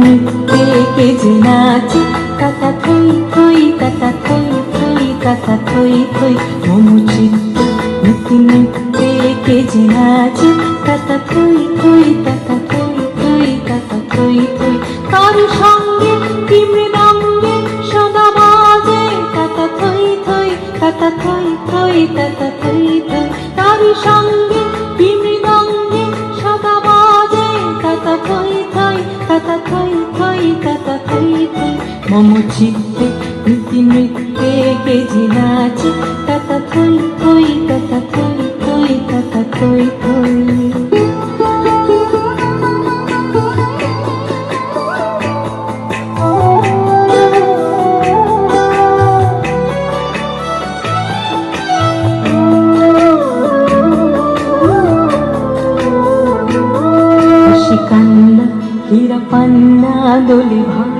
নৃত্যে কে যে নাচে। তাতা থই থই তাতা থই থই তাতা থই থই। মমু চিত্ত নীতি নৃত্যে কে যে নাচে। তাতা থই থই তাতা থই থই তাতা থই থই। তার সঙ্গে কি মৃদঙ্গে সদা বাজে। তাতা থই থই তাতা থই থই তাতা থই থই। তার সঙ্গে কি মম চিত্তে নীতি নৃত্যে কে যে নাচে তাতা থই থই তাতা থই থই তাতা থই থই কান্না হীরা পান্না দোলে ভালে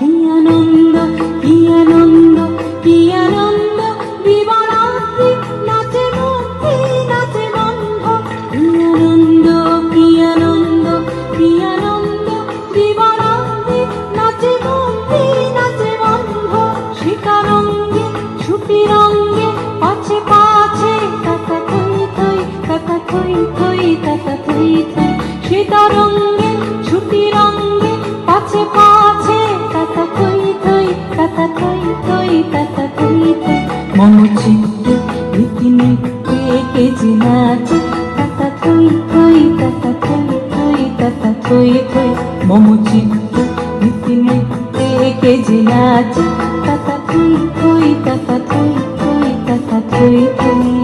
কি আনন্দ কি আনন্দ কি আনন্দ? দিবারাত্রি নাচে মধ্যে, নাচে বন্ধ। কি আনন্দ কি আনন্দ কি আনন্দ? দিবারাত্রি নাচে মধ্যে, নাচে বন্ধ। শিকারঙ্গে ছুটি পাছে পাছে তাতা থই থই তাতা থই থই তাতা থই থই। মম চিত্ত রীতি নৃত্যে এঁকেছে নাচ তাতা থই থই তাতা থই থই তাতা থই থই মম চিত্ত রীতি নৃত্যে এঁকেছে নাচ তাতা থই থই তাতা থই থই তাতা থই থই